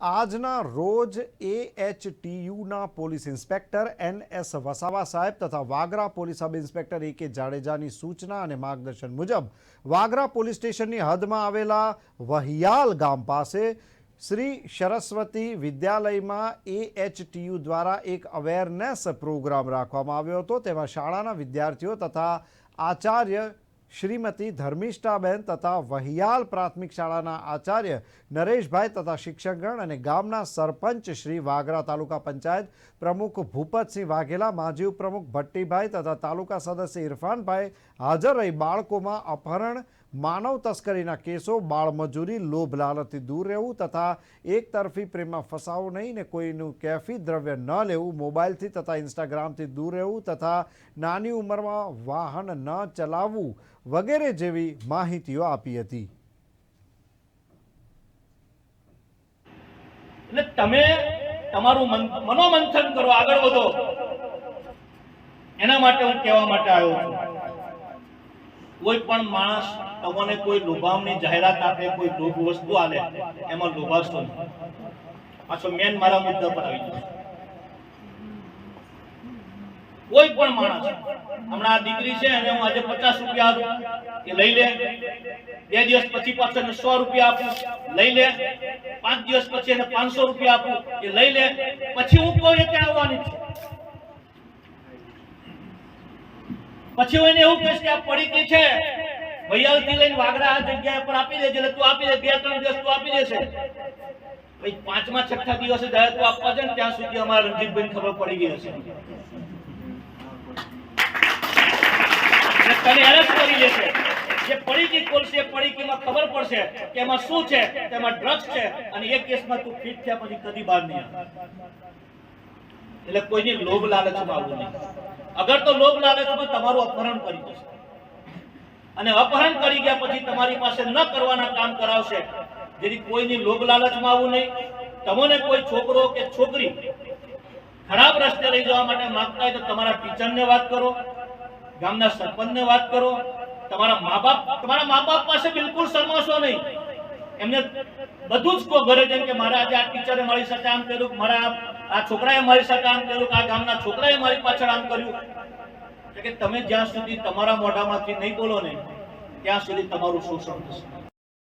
આજના રોજ એએચટીયુના police inspector N S Vasava સાહેબ તથા Vagra police sub inspector A K જાડેજાની સૂચના અને માર્ગદર્શન મુજબ વાગરા પોલીસ સ્ટેશનની હદમાં આવેલા વહિયાલ ગામ પાસે શ્રી સરસ્વતી વિદ્યાલયમાં એએચટીયુ દ્વારા એક અવેરનેસ પ્રોગ્રામ રાખવામાં આવ્યો હતો. તેમાં શાળાના વિદ્યાર્થીઓ તથા આચાર્ય શ્રીમતી ધર્મિષ્ઠાબેન તથા વહિયાલ પ્રાથમિક શાળાના આચાર્ય નરેશભાઈ તથા શિક્ષકગણ અને ગામના સરપંચ શ્રી વાગરા તાલુકા પંચાયત પ્રમુખ ભૂપતસિંહ વાઘેલા, માજી ઉપપ્રમુખ ભટ્ટીભાઈ તથા તાલુકા સદસ્ય ઇરફાનભાઈ હાજર રહી બાળકોમાં અપહરણ માનવ તસ્કરીના કેસો, બાળમજૂરી, લોભ, લાલચથી દૂર રહેવું તથા એક તરફી પ્રેમમાં ફસાવું નહીં ને કોઈનું કેફી દ્રવ્ય ન લેવું, મોબાઈલથી તથા ઇન્સ્ટાગ્રામથી દૂર રહેવું તથા નાની ઉંમરમાં વાહન ન ચલાવવું વગેરે જેવી માહિતીઓ આપી હતી. એટલે તમે તમારું મનોમંથન કરો, આગળ વધો. એના માટે હું કહેવા માટે આવ્યો છું. કોઈ પણ માણસ તમને કોઈ લોભામની જાહેરાત આપે, કોઈ લોભ વસ્તુ આલે, એમાં લોભાશો નહીં. પાછો મેન મારા મુદ્દા પર આવી જાય કોઈ પણ માણસ, હમણાં આ દીકરી છે અને હું આજે પચાસ રૂપિયા આપું, એ લઈ લે. બે દિવસ પછી પાછો સો રૂપિયા આપું, લઈ લે. પાંચ દિવસ પછી એને પાંચસો રૂપિયા આપું, એ લઈ લે. પછી હું એ ત્યાં આવવાની છે? પછી હું એને એવું કહીશ કે આ પડીકી છે. વૈયાલથી લઈને વાગડા આ જગ્યા પર આપી દેજે, એટલે તું આપી દે, બે, ત્રણ દિવસ તું આપી દેશે. પછી પાંચમા, છઠ્ઠા દિવસે જ્યારે તું આપવા છે ત્યાં સુધી અમારા રણજીતભાઈ ખબર પડી ગઈ હશે. તને અરેસ્ટ કરી લેશે જે પડીકી ખોલશે પડીકીમાં ખબર પડશે કે એમાં શું છે તેમાં ડ્રગ્સ છે, અને એ કેસમાં તું ફિટ થયા પછી કદી બહાર નહીં એટલે કોઈની લોભ લાલચમાં આવવું નહીં. અગર તો લોભ લાલચમાં તમારું અપહરણ કરી જશે અને અપહરણ કરી ગયા પછી તમારી પાસે ન કરવાના કામ કરાવશે. જેથી કોઈની લોભ લાલચમાં આવવું નહીં. તમને કોઈ છોકરો કે છોકરી ખરાબ રસ્તે લઈ જવા માટે માંગતા હોય તો તમારા ટીચરને વાત કરો, ગામના સરપંચને વાત કરો. તમારા મા બાપ તમારા મા બાપ પાસે બિલકુલ શરમાશો નહીં. એમને બધું જ કહો ઘરે જેમ કે મારા આજે આ ટીચરે મારી સાથે આમ કર્યું, મારા આ- છોકરાએ મારી સાથે આમ કર્યું, આ ગામના છોકરાએ મારી પાછળ આમ કર્યું. કે તમે જ્યાં સુધી તમારા મોઢામાંથી નહીં બોલો ને ત્યાં સુધી તમારું શોષણ થશે.